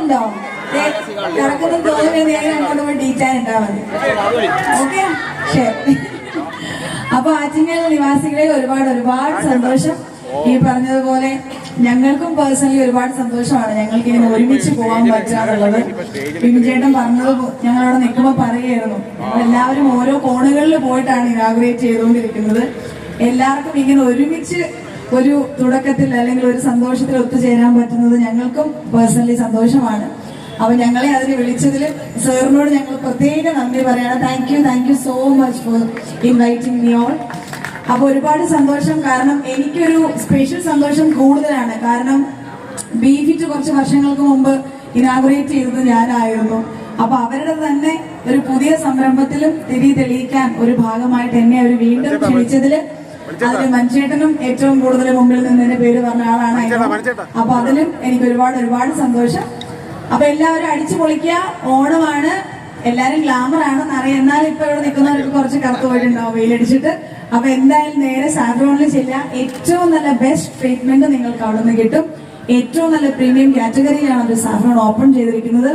ഉണ്ടോ? കറക്കുന്ന തോന്നുന്ന നേരെ അങ്ങോട്ട് പോയി ടീച്ചാൻ ഉണ്ടാ ഓക്കെ? ശരി. അപ്പൊ ആറ്റിങ്ങൽ നിവാസികളെ ഒരുപാട് ഒരുപാട് സന്തോഷം. ഈ പറഞ്ഞതുപോലെ ഞങ്ങൾക്കും പേഴ്സണലി ഒരുപാട് സന്തോഷമാണ്. ഞങ്ങൾക്ക് ഇങ്ങനെ ഒരുമിച്ച് പോകാൻ പറ്റാന്നുള്ളത് വിമിചേട്ടൻ പറഞ്ഞത് ഞങ്ങളവിടെ നിൽക്കുമ്പോൾ പറയുമായിരുന്നു എല്ലാവരും ഓരോ കോണുകളിൽ പോയിട്ടാണ് ഇനാഗ്രേറ്റ് ചെയ്തുകൊണ്ടിരിക്കുന്നത്. എല്ലാവർക്കും ഇങ്ങനെ ഒരുമിച്ച് ഒരു തുടക്കത്തിൽ അല്ലെങ്കിൽ ഒരു സന്തോഷത്തിൽ ഒത്തുചേരാൻ പറ്റുന്നത് ഞങ്ങൾക്കും പേഴ്സണലി സന്തോഷമാണ്. അപ്പൊ ഞങ്ങളെ അതിന് വിളിച്ചതിൽ സാറിനോട് ഞങ്ങൾ പ്രത്യേക നന്ദി പറയണം. Thank you thank you so much for inviting me all അപ്പൊ ഒരുപാട് സന്തോഷം. കാരണം എനിക്കൊരു സ്പെഷ്യൽ സന്തോഷം കൂടുതലാണ്. കാരണം ബീഫിറ്റ് കുറച്ച് വർഷങ്ങൾക്ക് മുമ്പ് ഇനാഗുറേറ്റ് ചെയ്തത് ഞാനായിരുന്നു. അപ്പൊ അവരുടെ തന്നെ ഒരു പുതിയ സംരംഭത്തിലും തിരി തെളിയിക്കാൻ ഒരു ഭാഗമായിട്ട് എന്നെ അവർ വീണ്ടും ക്ഷണിച്ചതിൽ അതിൽ മഞ്ചേട്ടനും ഏറ്റവും കൂടുതൽ മുമ്പിൽ നിന്നതിന്റെ പേര് പറഞ്ഞ ആളാണ്. അപ്പൊ അതിലും എനിക്ക് ഒരുപാട് ഒരുപാട് സന്തോഷം. അപ്പൊ എല്ലാവരും അടിച്ചു പൊളിക്കുക. ഓണമാണ്. എല്ലാരും ഗ്ലാമർ ആണെന്ന് അറിയാം. എന്നാലും ഇപ്പൊ ഇവിടെ നിൽക്കുന്നവർക്ക് കുറച്ച് കറുത്ത് പോയിട്ടുണ്ടാവും വെയിലടിച്ചിട്ട്. അപ്പൊ എന്തായാലും നേരെ സാഫ്രോണിൽ ചെല്ലുക. ഏറ്റവും നല്ല ബെസ്റ്റ് ട്രീറ്റ്മെന്റ് നിങ്ങൾക്ക് അവിടെ നിന്ന് കിട്ടും. ഏറ്റവും നല്ല പ്രീമിയം കാറ്റഗറിയിലാണ് ഒരു സാഫ്രോൺ ഓപ്പൺ ചെയ്തിരിക്കുന്നത്.